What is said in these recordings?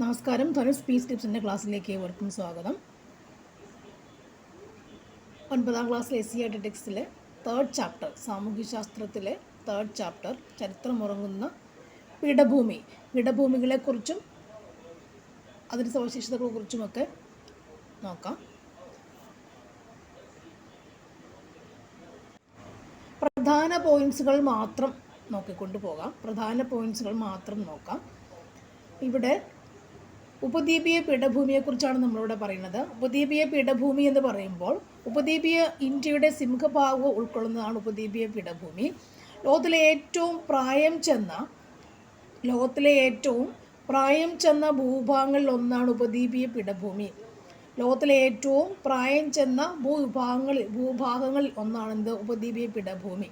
നമസ്കാരം. ധനുഷ് സ്പീച്ച് ടിപ്സിന്റെ ക്ലാസ്സിലേക്ക് ഏവർക്കും സ്വാഗതം. ഒൻപതാം ക്ലാസ്സിലെ എസ് സി ആർ ടി ടെക്സ്റ്റിലെ തേർഡ് ചാപ്റ്റർ സാമൂഹ്യശാസ്ത്രത്തിലെ തേർഡ് ചാപ്റ്റർ ചരിത്രമുറങ്ങുന്ന പീഠഭൂമി. പീഠഭൂമികളെക്കുറിച്ചും അതിന്റെ സവിശേഷതകളെക്കുറിച്ചുമൊക്കെ നോക്കാം. പ്രധാന പോയിന്റ്സുകൾ മാത്രം നോക്കിക്കൊണ്ട് പോകാം. പ്രധാന പോയിന്റ്സുകൾ മാത്രം നോക്കാം. ഇവിടെ ഉപദ്വീപീയ പീഠഭൂമിയെക്കുറിച്ചാണ് നമ്മളിവിടെ പറയുന്നത്. ഉപദ്വീപീയ പീഠഭൂമി എന്ന് പറയുമ്പോൾ ഉപദ്വീപീയ ഇന്ത്യയുടെ സിംഹഭാഗം ഉൾക്കൊള്ളുന്നതാണ് ഉപദ്വീപീയ പീഠഭൂമി. ലോകത്തിലെ ഏറ്റവും പ്രായം ചെന്ന ലോകത്തിലെ ഏറ്റവും പ്രായം ചെന്ന ഭൂഭാഗങ്ങളിൽ ഒന്നാണ് ഉപദ്വീപീയ പീഠഭൂമി. ലോകത്തിലെ ഏറ്റവും പ്രായം ചെന്ന ഭൂവിഭാഗങ്ങളിൽ ഭൂഭാഗങ്ങളിൽ ഒന്നാണെന്ത്? ഉപദ്വീപീയ പീഠഭൂമി.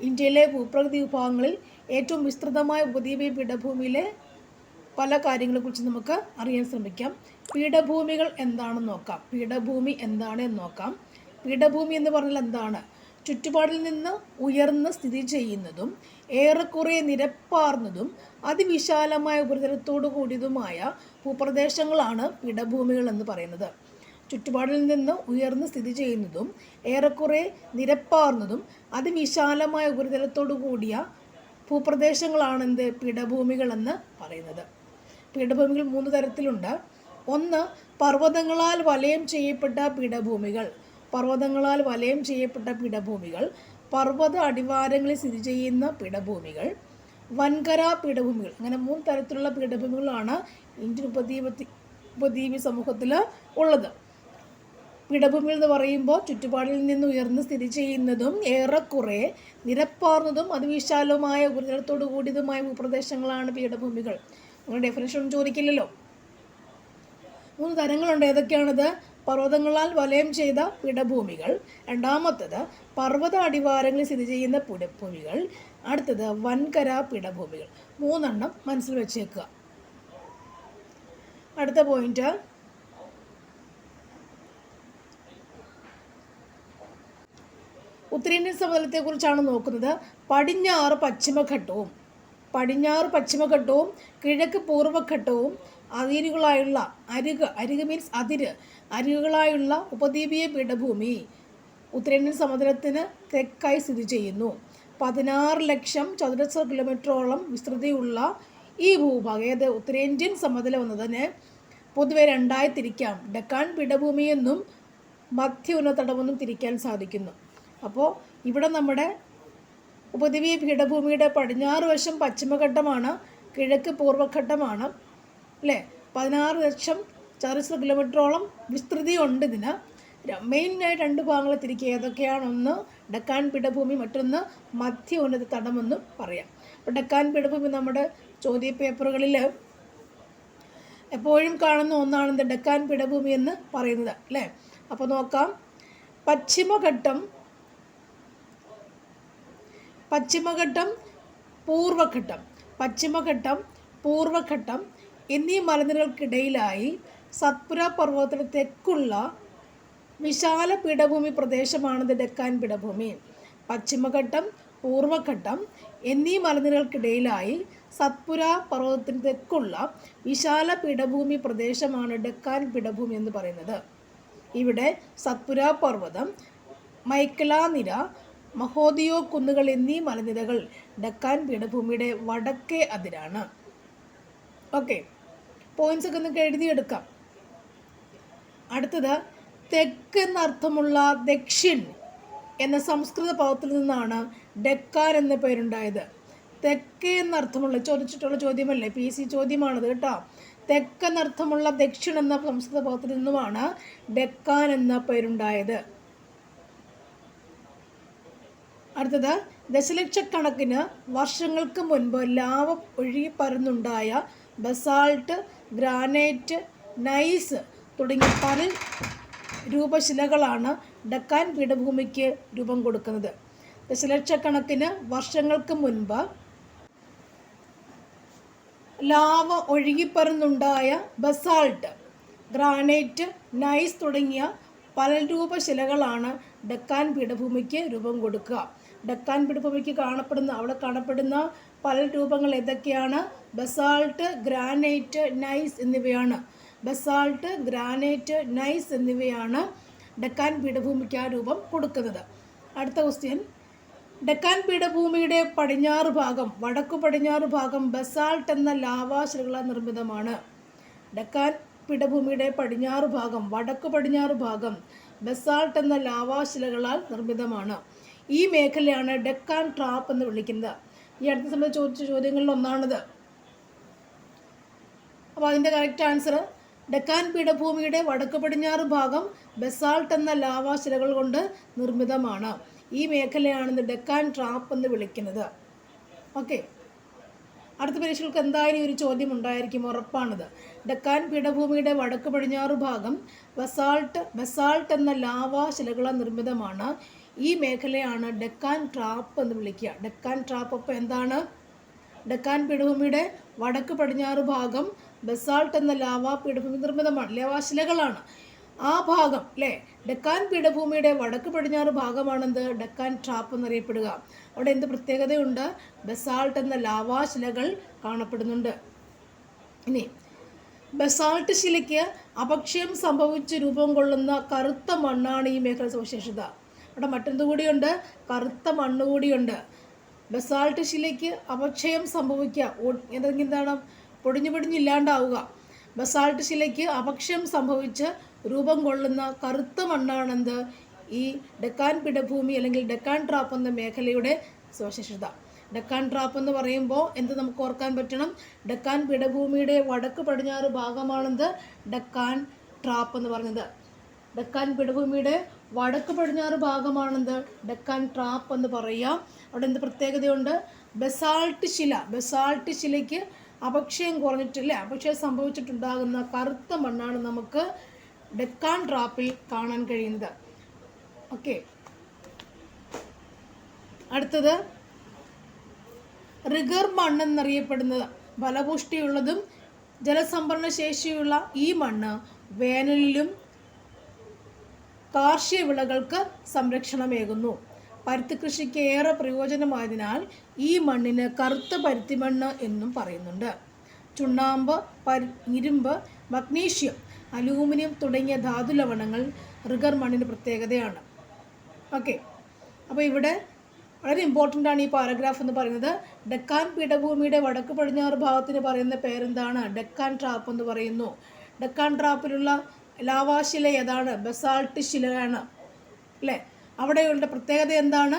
ഇന്ത്യയിലെ ഭൂപ്രകൃതി വിഭാഗങ്ങളിൽ ഏറ്റവും വിസ്തൃതമായ ഉപദ്വീപീയ പീഠഭൂമിയിലെ പല കാര്യങ്ങളെക്കുറിച്ച് നമുക്ക് അറിയാൻ ശ്രമിക്കാം. പീഠഭൂമികൾ എന്താണെന്ന് നോക്കാം. പീഠഭൂമി എന്താണ് എന്ന് നോക്കാം. പീഠഭൂമി എന്ന് പറഞ്ഞാൽ എന്താണ്? ചുറ്റുപാടിൽ നിന്ന് ഉയർന്ന് സ്ഥിതി ചെയ്യുന്നതും ഏറെക്കുറെ നിരപ്പാർന്നതും അതിവിശാലമായ ഉപരിതലത്തോടു കൂടിയതുമായ ഭൂപ്രദേശങ്ങളാണ് പീഠഭൂമികൾ എന്ന് പറയുന്നത്. ചുറ്റുപാടിൽ നിന്ന് ഉയർന്ന് സ്ഥിതി ചെയ്യുന്നതും ഏറെക്കുറെ നിരപ്പാർന്നതും അതിവിശാലമായ ഉപരിതലത്തോടു കൂടിയ ഭൂപ്രദേശങ്ങളാണെന്ത് പീഠഭൂമികളെന്ന് പറയുന്നത്. പീഠഭൂമികൾ മൂന്ന് തരത്തിലുണ്ട്. ഒന്ന് പർവതങ്ങളാൽ വലയം ചെയ്യപ്പെട്ട പീഠഭൂമികൾ. പർവതങ്ങളാൽ വലയം ചെയ്യപ്പെട്ട പീഠഭൂമികൾ. പർവത അടിവാരങ്ങളിൽ സ്ഥിതി ചെയ്യുന്ന പീഠഭൂമികൾ. വൻകര പീഠഭൂമികൾ. അങ്ങനെ മൂന്ന് തരത്തിലുള്ള പീഠഭൂമികളാണ് ഇന്ത്യൻ ഉപദ്വീപത്തി ഉപദ്വീപി സമൂഹത്തിൽ ഉള്ളത്. പീഠഭൂമികൾ എന്ന് പറയുമ്പോൾ ചുറ്റുപാടിൽ നിന്ന് ഉയർന്ന് സ്ഥിതി ചെയ്യുന്നതും ഏറെക്കുറെ നിരപ്പാർന്നതും അതിവിശാലവുമായ ഉപരിതലത്തോടു കൂടിയതുമായ ഭൂപ്രദേശങ്ങളാണ് പീഠഭൂമികൾ. നിങ്ങൾ ഡെഫിനേഷൻ ഒന്നും ചോദിക്കില്ലല്ലോ. മൂന്ന് തരങ്ങളുണ്ട് ഏതൊക്കെയാണത്? പർവതങ്ങളാൽ വലയം ചെയ്ത പിടഭൂമികൾ രണ്ടാമത്തത് പർവത അടിവാരങ്ങളിൽ സ്ഥിതി ചെയ്യുന്ന പിടഭൂമികൾ അടുത്തത് വൻകര പിടഭൂമികൾ മൂന്നെണ്ണം മനസ്സിൽ വെച്ചേക്കുക. അടുത്ത പോയിന്റ് ഉത്തരേന്ത്യൻ സമതലത്തെക്കുറിച്ചാണ് നോക്കുന്നത്. പടിഞ്ഞാറ് പശ്ചിമഘട്ടവും പടിഞ്ഞാറ് പശ്ചിമഘട്ടവും കിഴക്ക് പൂർവഘട്ടവും അതിരുകളായുള്ള അരിക് അരിക് മീൻസ് അതിര് അരികുകളായുള്ള ഉപദ്വീപീയ പീഠഭൂമി ഉത്തരേന്ത്യൻ സമുദ്രത്തിന് തെക്കായി സ്ഥിതി ചെയ്യുന്നു. പതിനാറ് ലക്ഷം ചതുരശ്ര കിലോമീറ്ററോളം വിസ്തൃതിയുള്ള ഈ ഭൂഭാഗം ഏത്? ഉത്തരേന്ത്യൻ സമതലം എന്നതിന് പൊതുവെ രണ്ടായി തിരിക്കാം. ഡക്കാൻ പീഠഭൂമിയെന്നും മധ്യ ഉന്നതടമെന്നും തിരിക്കാൻ സാധിക്കുന്നു. അപ്പോൾ ഇവിടെ നമ്മുടെ ഉപദ്വീപീയ പീഠഭൂമിയുടെ പടിഞ്ഞാറ് വശം പശ്ചിമഘട്ടമാണ് കിഴക്ക് പൂർവഘട്ടമാണ് അല്ലേ പതിനാറ് ലക്ഷം ചതുരശ്ര കിലോമീറ്ററോളം വിസ്തൃതി ഉണ്ട് ഇതിന് മെയിനായി രണ്ട് ഭാഗങ്ങളെ തിരിക്കുക. ഏതൊക്കെയാണ് ഒന്ന് ഡക്കാൻ പീഠഭൂമി മറ്റൊന്ന് മധ്യ ഉന്നത തടമെന്നും പറയാം. അപ്പോൾ ഡക്കാൻ പീഠഭൂമി നമ്മുടെ ചോദ്യ പേപ്പറുകളിൽ എപ്പോഴും കാണുന്ന ഒന്നാണ് എന്ത് ഡക്കാൻ പീഠഭൂമി എന്ന് പറയുന്നത്. അല്ലേ അപ്പോൾ നോക്കാം. പശ്ചിമഘട്ടം പശ്ചിമഘട്ടം പൂർവഘട്ടം. പശ്ചിമഘട്ടം പൂർവഘട്ടം എന്നീ മലനിരകൾക്കിടയിലായി സത്പുര പർവതത്തിന് തെക്കുള്ള വിശാല പീഠഭൂമി പ്രദേശമാണിത് ഡെക്കാൻ പീഠഭൂമി. പശ്ചിമഘട്ടം പൂർവഘട്ടം എന്നീ മലനിരകൾക്കിടയിലായി സത്പുര പർവതത്തിന് തെക്കുള്ള വിശാല പീഠഭൂമി പ്രദേശമാണ് ഡെക്കാൻ പീഠഭൂമി എന്ന് പറയുന്നത്. ഇവിടെ സത്പുര പർവതം മൈക്കലാനിര മഹോദിയോ കുന്നുകൾ എന്നീ മലനിരകൾ ഡക്കാൻ പീഠഭൂമിയുടെ വടക്കേ അതിരാണ്. ഓക്കെ പോയിന്റ്സ് ഒക്കെ നിങ്ങൾക്ക് എഴുതിയെടുക്കാം. അടുത്തത് തെക്ക് എന്നർത്ഥമുള്ള ദക്ഷിൺ എന്ന സംസ്കൃത പദത്തിൽ നിന്നാണ് ഡെക്കാൻ എന്ന പേരുണ്ടായത്. തെക്ക് എന്നർത്ഥമുള്ള ചോദിച്ചിട്ടുള്ള ചോദ്യമല്ലേ? പി സി ചോദ്യമാണത് കേട്ടോ. തെക്കെന്നർത്ഥമുള്ള ദക്ഷിൺ എന്ന സംസ്കൃത പദത്തിൽ നിന്നുമാണ് ഡെക്കാൻ എന്ന പേരുണ്ടായത്. അടുത്തത് ദശലക്ഷക്കണക്കിന് വർഷങ്ങൾക്ക് മുൻപ് ലാവ ഒഴുകി പരന്നുണ്ടായ ബസാൾട്ട് ഗ്രാനൈറ്റ് നൈസ് തുടങ്ങിയ പല രൂപശിലകളാണ് ഡക്കാൻ പീഠഭൂമിക്ക് രൂപം കൊടുക്കുന്നത്. ദശലക്ഷക്കണക്കിന് വർഷങ്ങൾക്ക് മുൻപ് ലാവ ഒഴുകിപ്പറന്നുണ്ടായ ബസാൾട്ട് ഗ്രാനൈറ്റ് നൈസ് തുടങ്ങിയ പല രൂപശിലകളാണ് ഡക്കാൻ പീഠഭൂമിക്ക് രൂപം കൊടുക്കുക. ഡക്കാൻ പീഠഭൂമിക്ക് കാണപ്പെടുന്ന അവിടെ കാണപ്പെടുന്ന പല രൂപങ്ങൾ ഏതൊക്കെയാണ്? ബസാൾട്ട് ഗ്രാനൈറ്റ് നൈസ് എന്നിവയാണ്. ബസാൾട്ട് ഗ്രാനൈറ്റ് നൈസ് എന്നിവയാണ് ഡെക്കാൻ പീഠഭൂമിക്ക് ആ രൂപം കൊടുക്കുന്നത്. അടുത്ത ക്വസ്റ്റ്യൻ. ഡെക്കാൻ പീഠഭൂമിയുടെ പടിഞ്ഞാറ് ഭാഗം വടക്കു പടിഞ്ഞാറ് ഭാഗം ബസാൾട്ട് എന്ന ലാവാശിലകളാൽ നിർമ്മിതമാണ്. ഡെക്കാൻ പീഠഭൂമിയുടെ പടിഞ്ഞാറ് ഭാഗം വടക്കു പടിഞ്ഞാറ് ഭാഗം ബസാൾട്ട് എന്ന ലാവാശിലകളാൽ നിർമ്മിതമാണ്. ഈ മേഖലയാണ് ഡെക്കാൻ ട്രാപ്പ് എന്ന് വിളിക്കുന്നത്. ഈ അടുത്ത സമയത്ത് ചോദിച്ച ചോദ്യങ്ങളിൽ ഒന്നാണിത്. അപ്പോൾ അതിന്റെ കറക്റ്റ് ആൻസർ ഡെക്കാൻ പീഠഭൂമിയുടെ വടക്ക് പടിഞ്ഞാറ് ഭാഗം ബെസാൾട്ട് എന്ന ലാവാശിലകൾ കൊണ്ട് നിർമ്മിതമാണ്. ഈ മേഖലയാണെന്ന് ഡെക്കാൻ ട്രാപ്പ് എന്ന് വിളിക്കുന്നത്. ഓക്കെ. അടുത്ത പരീക്ഷകൾക്ക് എന്തായാലും ഒരു ചോദ്യം ഉണ്ടായിരിക്കും ഉറപ്പാണിത്. ഡെക്കാൻ പീഠഭൂമിയുടെ വടക്ക് പടിഞ്ഞാറ് ഭാഗം ബസാൾട്ട് ബസാൾട്ട് എന്ന ലാവാശിലകളാൽ നിർമ്മിതമാണ്. ഈ മേഖലയാണ് ഡെക്കാൻ ട്രാപ്പ് എന്ന് വിളിക്കുക. ഡെക്കാൻ ട്രാപ്പ് അപ്പോൾ എന്താണ്? ഡെക്കാൻ പീഠഭൂമിയുടെ വടക്ക് പടിഞ്ഞാറ് ഭാഗം ബസാൾട്ട് എന്ന ലാവാ പീഠഭൂമി നിർമ്മിതമാണ്. ലാവാശിലകളാണ് ആ ഭാഗം അല്ലേ? ഡെക്കാൻ പീഠഭൂമിയുടെ വടക്ക് പടിഞ്ഞാറ് ഭാഗമാണെന്ത്? ഡെക്കാൻ ട്രാപ്പ് എന്നറിയപ്പെടുക. അവിടെ എന്ത് പ്രത്യേകതയുണ്ട്? ബസാൾട്ട് എന്ന ലാവാശിലകൾ കാണപ്പെടുന്നുണ്ട്. ഇനി ബസാൾട്ട് ശിലയ്ക്ക് അപക്ഷയം സംഭവിച്ച് രൂപം കൊള്ളുന്ന കറുത്ത മണ്ണാണ് ഈ മേഖല സവിശേഷത. അവിടെ മറ്റെന്ത് കൂടിയുണ്ട്? കറുത്ത മണ്ണ് കൂടിയുണ്ട്. ബസാൾട്ട് ശിലയ്ക്ക് അപക്ഷയം സംഭവിക്കുക എന്താണ്? പൊടിഞ്ഞു പൊടിഞ്ഞില്ലാണ്ടാവുക ബസാൾട്ട് ശിലയ്ക്ക് അപക്ഷയം സംഭവിച്ച് രൂപം കൊള്ളുന്ന കറുത്ത മണ്ണാണെന്ത്? ഈ ഡെക്കാൻ പിടഭൂമി അല്ലെങ്കിൽ ഡെക്കാൻ ട്രാപ്പ് എന്ന മേഖലയുടെ സവിശേഷത. ഡെക്കാൻ ട്രാപ്പ് എന്ന് പറയുമ്പോൾ എന്ത് നമുക്ക് ഓർക്കാൻ പറ്റണം? ഡെക്കാൻ പിടഭൂമിയുടെ വടക്ക് പടിഞ്ഞാറ് ഭാഗമാണെന്ത്? ഡെക്കാൻ ട്രാപ്പ് എന്ന് പറഞ്ഞത്. ഡെക്കാൻ പിടഭൂമിയുടെ വടക്ക് പടിഞ്ഞാറ് ഭാഗമാണെന്ത് ഡെക്കാൻ ട്രാപ്പ് എന്ന് പറയുക അവിടെ എന്ത് പ്രത്യേകതയുണ്ട്? ബസാൾട്ട് ശില ബസാൾട്ട് ശിലയ്ക്ക് അപക്ഷയം കുറഞ്ഞിട്ടില്ല? അപക്ഷയം സംഭവിച്ചിട്ടുണ്ടാകുന്ന കറുത്ത മണ്ണാണ് നമുക്ക് ഡെക്കാൻ ട്രാപ്പിൽ കാണാൻ കഴിയുന്നത്. ഓക്കെ. അടുത്തത് റിഗർ മണ്ണ് എന്നറിയപ്പെടുന്നത് ഫലപുഷ്ടിയുള്ളതും ജലസംഭരണ ശേഷിയുള്ള ഈ മണ്ണ് വേനലിലും കാർഷിക വിളകൾക്ക് സംരക്ഷണമേകുന്നു. പരുത്തി കൃഷിക്ക് ഏറെ പ്രയോജനമായതിനാൽ ഈ മണ്ണിന് കറുത്ത പരുത്തി മണ്ണ് എന്നും പറയുന്നുണ്ട്. ചുണ്ണാമ്പ് പരു ഇരുമ്പ് മഗ്നീഷ്യം അലൂമിനിയം തുടങ്ങിയ ധാതു ലവണങ്ങൾ റിഗർ മണ്ണിന് പ്രത്യേകതയാണ്. ഓക്കെ. അപ്പോൾ ഇവിടെ വളരെ ഇമ്പോർട്ടന്റ് ആണ് ഈ പാരഗ്രാഫ് എന്ന് പറയുന്നത്. ഡെക്കാൻ പീഠഭൂമിയുടെ വടക്ക് പടിഞ്ഞാറ് ഭാഗത്തിന് പറയുന്ന പേരെന്താണ്? ഡെക്കാൻ ട്രാപ്പ് എന്ന് പറയുന്നു. ഡെക്കാൻ ട്രാപ്പിലുള്ള ലാവാശില ഏതാണ്? ബസാൾട്ട് ശിലയാണ്. അല്ലേ? അവിടെയുള്ള പ്രത്യേകത എന്താണ്?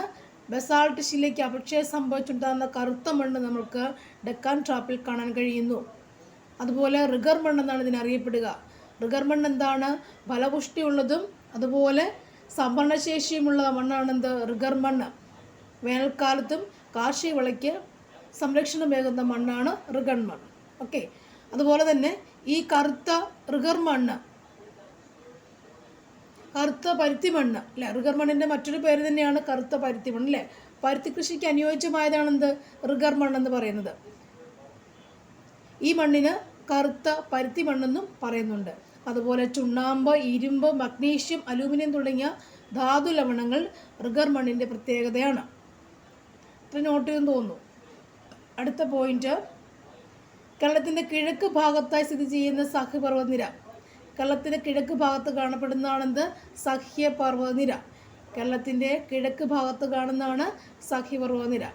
ബസാൾട്ട് ശിലയ്ക്ക് അപക്ഷയം സംഭവിച്ചുണ്ടാകുന്ന കറുത്ത മണ്ണ് നമുക്ക് ഡെക്കാൻ ട്രാപ്പിൽ കാണാൻ കഴിയുന്നു. അതുപോലെ റിഗർ മണ്ണ് എന്നാണ് ഇതിനറിയപ്പെടുക റിഗർ മണ്ണ് എന്താണ്? ഫലപുഷ്ടിയുള്ളതും അതുപോലെ സംഭരണശേഷിയുമുള്ള മണ്ണാണെന്ത് റിഗർ മണ്ണ്. വേനൽക്കാലത്തും കാർഷിക വിളയ്ക്ക് സംരക്ഷണമേകുന്ന മണ്ണാണ് റിഗർ മണ്ണ്. ഓക്കെ. അതുപോലെ തന്നെ ഈ കറുത്ത റിഗർ മണ്ണ് കറുത്ത പരുത്തി മണ്ണ് അല്ലേ? റിഗർ മണ്ണിന്റെ മറ്റൊരു പേര് തന്നെയാണ് കറുത്ത പരുത്തി മണ്ണ് അല്ലേ? പരുത്തി കൃഷിക്ക് അനുയോജ്യമായതാണെന്ത്? റിഗർ മണ്ണെന്ന് പറയുന്നത്. ഈ മണ്ണിന് കറുത്ത പരുത്തി മണ്ണെന്നും പറയുന്നുണ്ട്. അതുപോലെ ചുണ്ണാമ്പ് ഇരുമ്പ് മഗ്നീഷ്യം അലൂമിനിയം തുടങ്ങിയ ധാതു ലവണങ്ങൾ റിഗർ മണ്ണിന്റെ പ്രത്യേകതയാണ്. ഇത്ര നോട്ട് ചെയ്തെന്ന് തോന്നുന്നു. അടുത്ത പോയിന്റ് കേരളത്തിന്റെ കിഴക്ക് ഭാഗത്തായി സ്ഥിതി ചെയ്യുന്ന സഹ്യപർവതനിര. കേരളത്തിന്റെ കിഴക്ക് ഭാഗത്ത് കാണപ്പെടുന്നതാണെന്ത്? സഹ്യപർവതനിര. കേരളത്തിന്റെ കിഴക്ക് ഭാഗത്ത് കാണുന്നതാണ് സഹ്യപർവതനിര.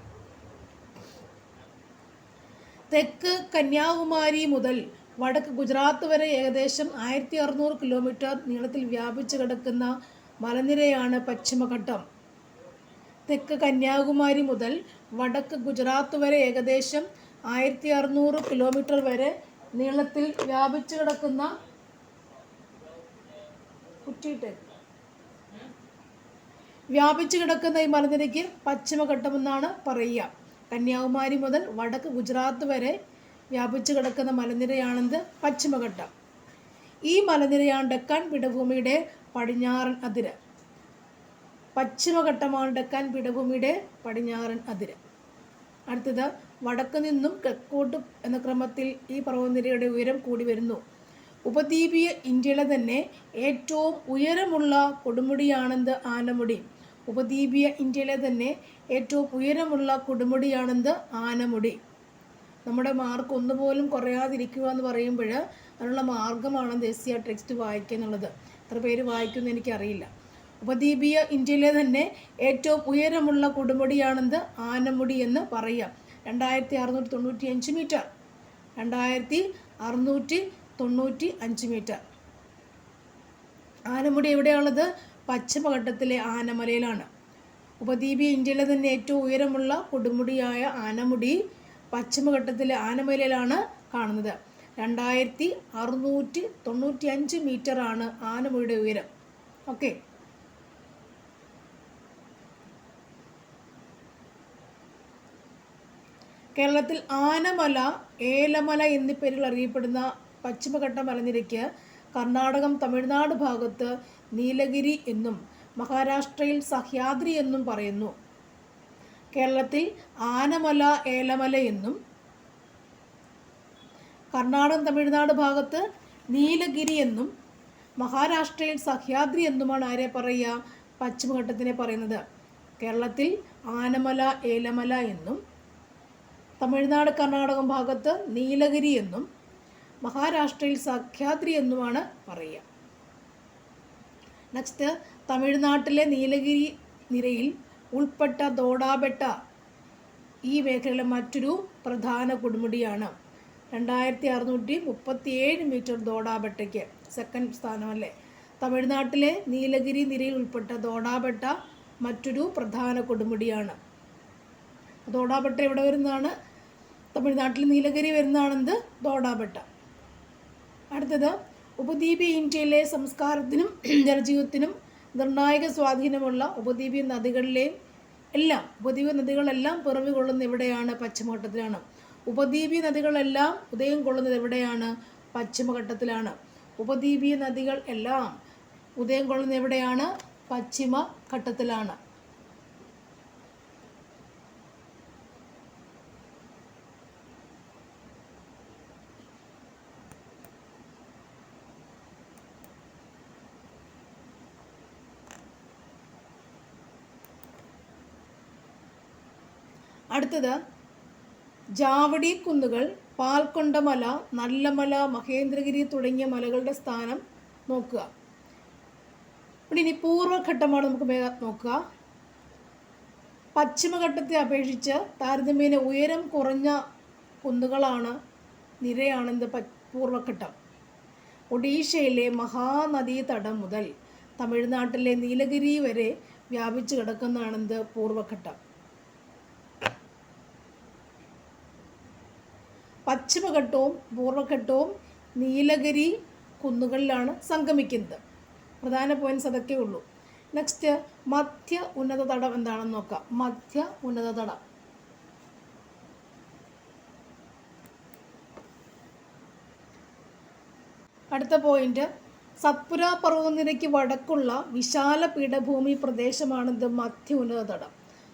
തെക്ക് കന്യാകുമാരി മുതൽ വടക്ക് ഗുജറാത്ത് വരെ ഏകദേശം ആയിരത്തി അറുന്നൂറ് കിലോമീറ്റർ നീളത്തിൽ വ്യാപിച്ചു കിടക്കുന്ന മലനിരയാണ് പശ്ചിമഘട്ടം. തെക്ക് കന്യാകുമാരി മുതൽ വടക്ക് ഗുജറാത്ത് വരെ ഏകദേശം ആയിരത്തി അറുന്നൂറ് കിലോമീറ്റർ വരെ നീളത്തിൽ വ്യാപിച്ചു കിടക്കുന്ന കുറ്റിയിട്ട്. വ്യാപിച്ചു കിടക്കുന്ന ഈ മലനിരയ്ക്ക് പശ്ചിമഘട്ടമെന്നാണ് പറയുക. കന്യാകുമാരി മുതൽ വടക്ക് ഗുജറാത്ത് വരെ വ്യാപിച്ചു കിടക്കുന്ന മലനിരയാണെന്ത്? പശ്ചിമഘട്ടം. ഈ മലനിരയാണ് ഡെക്കാൻ പീഠഭൂമിയുടെ പടിഞ്ഞാറൻ അതിര്. പശ്ചിമഘട്ടമാണ് ഡെക്കാൻ പീഠഭൂമിയുടെ പടിഞ്ഞാറൻ അതിര്. അടുത്തത് വടക്ക് നിന്നും തെക്കോട്ട് എന്ന ക്രമത്തിൽ ഈ പർവതനിരയുടെ ഉയരം കൂടി വരുന്നു. ഉപദ്വീപീയ ഇന്ത്യയിലെ തന്നെ ഏറ്റവും ഉയരമുള്ള കൊടുമുടിയാണെന്ത് ആനമുടി? ഉപദ്വീപീയ ഇന്ത്യയിലെ തന്നെ ഏറ്റവും ഉയരമുള്ള കൊടുമുടിയാണെന്ത് ആനമുടി? നമ്മുടെ മാർക്ക് ഒന്നുപോലും കുറയാതിരിക്കുക എന്ന് പറയുമ്പോൾ അതിനുള്ള മാർഗമാണ് ദേശീയ ടെക്സ്റ്റ് വായിക്കുക എന്നുള്ളത്. എത്ര പേര് വായിക്കുമെന്ന് എനിക്കറിയില്ല. ഉപദ്വീപീയ ഇന്ത്യയിലെ തന്നെ ഏറ്റവും ഉയരമുള്ള കൊടുമുടിയാണെന്ത് ആനമുടി എന്ന് പറയാം. രണ്ടായിരത്തി അറുന്നൂറ്റി തൊണ്ണൂറ്റി അഞ്ച് മീറ്റർ രണ്ടായിരത്തി അറുന്നൂറ്റി തൊണ്ണൂറ്റി അഞ്ച് മീറ്റർ. ആനമുടി എവിടെയുള്ളത് പശ്ചിമഘട്ടത്തിലെ ആനമലയിലാണ്. ഉപദ്വീപീയ ഇന്ത്യയിലെ തന്നെ ഏറ്റവും ഉയരമുള്ള കൊടുമുടിയായ ആനമുടി പശ്ചിമഘട്ടത്തിലെ ആനമലയിലാണ് കാണുന്നത്. രണ്ടായിരത്തി അറുന്നൂറ്റി തൊണ്ണൂറ്റി അഞ്ച് മീറ്ററാണ് ആനമുടിയുടെ ഉയരം. ഓക്കെ. കേരളത്തിൽ ആനമല ഏലമല എന്നീ പേരുകൾ അറിയപ്പെടുന്ന പശ്ചിമഘട്ട മലനിരയ്ക്ക് കർണാടകം തമിഴ്നാട് ഭാഗത്ത് നീലഗിരി എന്നും മഹാരാഷ്ട്രയിൽ സഹ്യാദ്രി എന്നും പറയുന്നു. കേരളത്തിൽ ആനമല ഏലമല എന്നും കർണാടകം തമിഴ്നാട് ഭാഗത്ത് നീലഗിരി എന്നും മഹാരാഷ്ട്രയിൽ സഹ്യാദ്രി എന്നുമാണ് ആരെ പറയുക? പശ്ചിമഘട്ടത്തിനെ പറയുന്നത്. കേരളത്തിൽ ആനമല ഏലമല എന്നും തമിഴ്നാട് കർണാടകം ഭാഗത്ത് നീലഗിരി എന്നും മഹാരാഷ്ട്രയിൽ സഖ്യാദ്രി എന്നുമാണ് പറയുക. നെക്സ്റ്റ് തമിഴ്നാട്ടിലെ നീലഗിരി നിരയിൽ ഉൾപ്പെട്ട ദോഡാബെട്ട ഈ മേഖലയിലെ മറ്റൊരു പ്രധാന കൊടുമുടിയാണ്. രണ്ടായിരത്തി അറുന്നൂറ്റി മുപ്പത്തിയേഴ് മീറ്റർ ദോഡാബെട്ടയ്ക്ക് സെക്കൻഡ് സ്ഥാനമല്ലേ? തമിഴ്നാട്ടിലെ നീലഗിരി നിരയിൽ ഉൾപ്പെട്ട ദോഡാബെട്ട മറ്റൊരു പ്രധാന കൊടുമുടിയാണ്. ദോഡാബെട്ട എവിടെ വരുന്നതാണ്? തമിഴ്നാട്ടിൽ നീലഗിരി വരുന്നതാണെന്ത്? ദോഡാബെട്ട അടുത്തത് ഉപദ്വീപീയ ഇന്ത്യയിലെ സംസ്കാരത്തിനും ജനജീവിതത്തിനും നിർണായക സ്വാധീനമുള്ള ഉപദ്വീപീയ നദികളിലെയും എല്ലാം ഉപദ്വീപ നദികളെല്ലാം പിറവി കൊള്ളുന്ന എവിടെയാണ്? പശ്ചിമഘട്ടത്തിലാണ്. ഉപദ്വീപീയ നദികളെല്ലാം ഉദയം കൊള്ളുന്നത് എവിടെയാണ്? പശ്ചിമഘട്ടത്തിലാണ്. ഉപദ്വീപീയ നദികൾ എല്ലാം ഉദയം കൊള്ളുന്നത് എവിടെയാണ്? പശ്ചിമഘട്ടത്തിലാണ്. അടുത്തത് ജാവടി കുന്നുകൾ പാൽക്കൊണ്ടമല നല്ലമല മഹേന്ദ്രഗിരി തുടങ്ങിയ മലകളുടെ സ്ഥാനം നോക്കുക. ഇവിടെ ഇനി പൂർവഘട്ടമാണ് നമുക്ക് നോക്കുക. പശ്ചിമഘട്ടത്തെ അപേക്ഷിച്ച് താരതമ്യേന ഉയരം കുറഞ്ഞ കുന്നുകളാണ് നിരയാണെന്ത് പ- പൂർവഘട്ടം. ഒഡീഷയിലെ മഹാനദീതടം മുതൽ തമിഴ്നാട്ടിലെ നീലഗിരി വരെ വ്യാപിച്ചു കിടക്കുന്നതാണെന്ത് പൂർവഘട്ടം. പശ്ചിമഘട്ടവും പൂർവഘട്ടവും നീലഗിരി കുന്നുകളിലാണ് സംഗമിക്കുന്നത്. പ്രധാന പോയിന്റ്സ് അതൊക്കെ ഉള്ളൂ. നെക്സ്റ്റ് മധ്യ ഉന്നത തടം എന്താണെന്ന് നോക്കാം. മധ്യ ഉന്നത തടം. അടുത്ത പോയിന്റ് സത്പുര പർവതനിരയ്ക്ക് വടക്കുള്ള വിശാല പീഠഭൂമി പ്രദേശമാണിത് മധ്യ ഉന്നത തടം.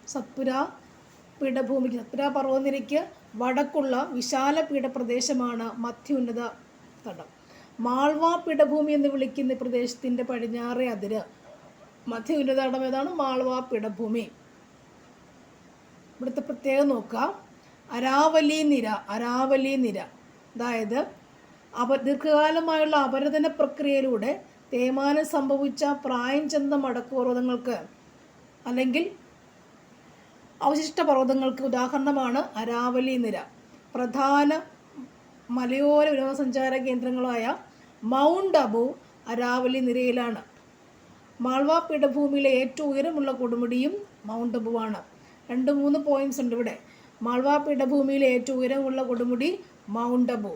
സത്പുര പീഠഭൂമിക്ക് സത്പുര പർവതനിരയ്ക്ക് വടക്കുള്ള വിശാല പീഠപ്രദേശമാണ് മധ്യോന്നത തടം. മാൾവ പീഠഭൂമി എന്ന് വിളിക്കുന്ന പ്രദേശത്തിന്റെ പടിഞ്ഞാറേ അതിര്. മധ്യ ഉന്നത തടം ഏതാണ്? മാൾവ പീഠഭൂമി. ഇവിടുത്തെ പ്രത്യേകം നോക്കുക. അരാവലി നിര അരാവലി നിര. അതായത് അപ ദീർഘകാലമായുള്ള അപരതന പ്രക്രിയയിലൂടെ തേയ്മാനം സംഭവിച്ച പ്രായം ചെന്ന മടക്കുപർവതങ്ങൾക്ക് അല്ലെങ്കിൽ അവശിഷ്ട പർവതങ്ങൾക്ക് ഉദാഹരണമാണ് അരാവലി നിര. പ്രധാന മലയോര വിനോദസഞ്ചാര കേന്ദ്രങ്ങളായ മൗണ്ട് അബു അരാവലി നിരയിലാണ്. മാൾവ പീഠഭൂമിയിലെ ഏറ്റവും ഉയരമുള്ള കൊടുമുടിയും മൗണ്ട് അബുവാണ്. രണ്ട് മൂന്ന് പോയിന്റ്സ് ഉണ്ട് ഇവിടെ. മാൾവ പീഠഭൂമിയിലെ ഏറ്റവും ഉയരമുള്ള കൊടുമുടി മൗണ്ട് അബു.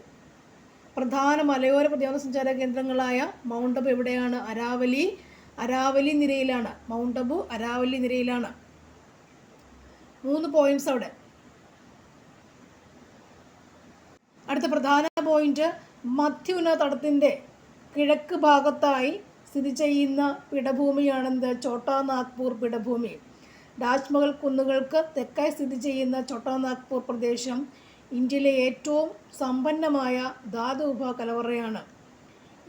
പ്രധാന മലയോര വിനോദസഞ്ചാര കേന്ദ്രങ്ങളായ മൗണ്ട് അബു എവിടെയാണ്? അരാവലി അരാവലി നിരയിലാണ്. മൗണ്ട് അബു അരാവലി നിരയിലാണ്. മൂന്ന് പോയിന്റ്സ് അവിടെ. അടുത്ത പ്രധാന പോയിന്റ് മധ്യുന തടത്തിന്റെ കിഴക്ക് ഭാഗത്തായി സ്ഥിതി ചെയ്യുന്ന പീഠഭൂമിയാണെന്ത്? ചോട്ടാ നാഗ്പൂർ പീഠഭൂമി. രാജ്മഹൽ കുന്നുകൾക്ക് തെക്കായി സ്ഥിതി ചെയ്യുന്ന ചോട്ടാ നാഗ്പൂർ പ്രദേശം ഇന്ത്യയിലെ ഏറ്റവും സമ്പന്നമായ ധാതുഭ കലവറയാണ്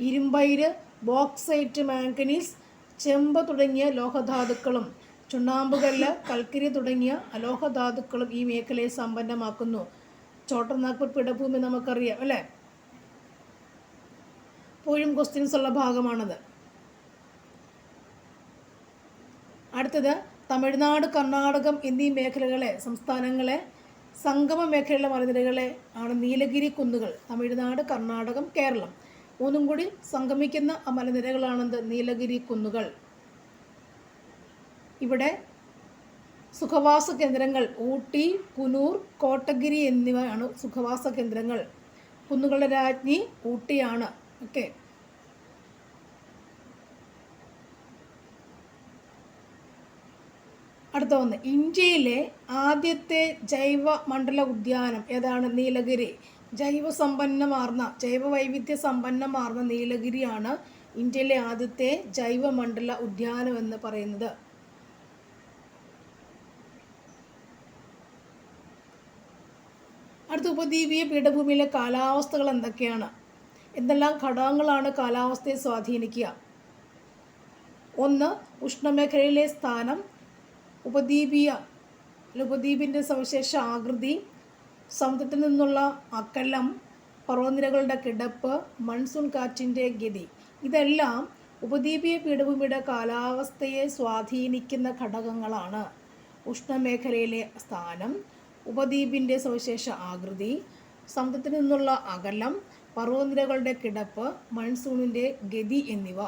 ഇരുമ്പയിര് ബോക്സൈറ്റ് മാംഗനീസ് ചെമ്പ് തുടങ്ങിയ ലോഹധാതുക്കളും ചുണ്ണാമ്പുകല്ല് കൽക്കരി തുടങ്ങിയ അലോഹ ധാതുക്കളും ഈ മേഖലയെ സമ്പന്നമാക്കുന്നു. ചോട്ടനാഗ്പൂർ പീഠഭൂമി നമുക്കറിയാം അല്ലേ? പോഴും ക്വസ്റ്റ്യൻസ് ഉള്ള ഭാഗമാണത്. അടുത്തത് തമിഴ്നാട് കർണാടകം എന്നീ മേഖലകളെ സംസ്ഥാനങ്ങളെ സംഗമ മേഖലയിലെ മലനിരകളെ ആണ് നീലഗിരി കുന്നുകൾ തമിഴ്നാട് കർണാടകം കേരളം. മൂന്നും കൂടി സംഗമിക്കുന്ന ആ മലനിരകളാണെന്ത്? നീലഗിരി കുന്നുകൾ. ഇവിടെ സുഖവാസ കേന്ദ്രങ്ങൾ ഊട്ടി കുനൂർ കോട്ടഗിരി എന്നിവയാണ് സുഖവാസ കേന്ദ്രങ്ങൾ. കുന്നുകളുടെ രാജ്ഞി ഊട്ടിയാണ്. ഓക്കെ. അടുത്ത ഒന്ന്. ഇന്ത്യയിലെ ആദ്യത്തെ ജൈവ മണ്ഡല ഉദ്യാനം ഏതാണ്? നീലഗിരി. ജൈവ സമ്പന്നമാർന്ന ജൈവ വൈവിധ്യ സമ്പന്നമാർന്ന നീലഗിരിയാണ് ഇന്ത്യയിലെ ആദ്യത്തെ ജൈവ മണ്ഡല ഉദ്യാനം എന്ന് പറയുന്നത് അടുത്ത ഉപദ്വീപീയ പീഠഭൂമിയിലെ കാലാവസ്ഥകൾ എന്തൊക്കെയാണ്? എന്തെല്ലാം ഘടകങ്ങളാണ് കാലാവസ്ഥയെ സ്വാധീനിക്കുക? ഒന്ന് ഉഷ്ണമേഖലയിലെ സ്ഥാനം ഉപദ്വീപീയ ഉപദ്വീപിന്റെ സവിശേഷ ആകൃതി സമുദ്രത്തിൽ നിന്നുള്ള അക്കലം പർവനിരകളുടെ കിടപ്പ് മൺസൂൺ കാറ്റിന്റെ ഗതി. ഇതെല്ലാം ഉപദ്വീപീയ പീഠഭൂമിയുടെ കാലാവസ്ഥയെ സ്വാധീനിക്കുന്ന ഘടകങ്ങളാണ്. ഉഷ്ണമേഖലയിലെ സ്ഥാനം ഉപദ്വീപിന്റെ സവിശേഷ ആകൃതി സമുദ്രത്തിൽ നിന്നുള്ള അകലം പർവനിരകളുടെ കിടപ്പ് മൺസൂണിന്റെ ഗതി എന്നിവ.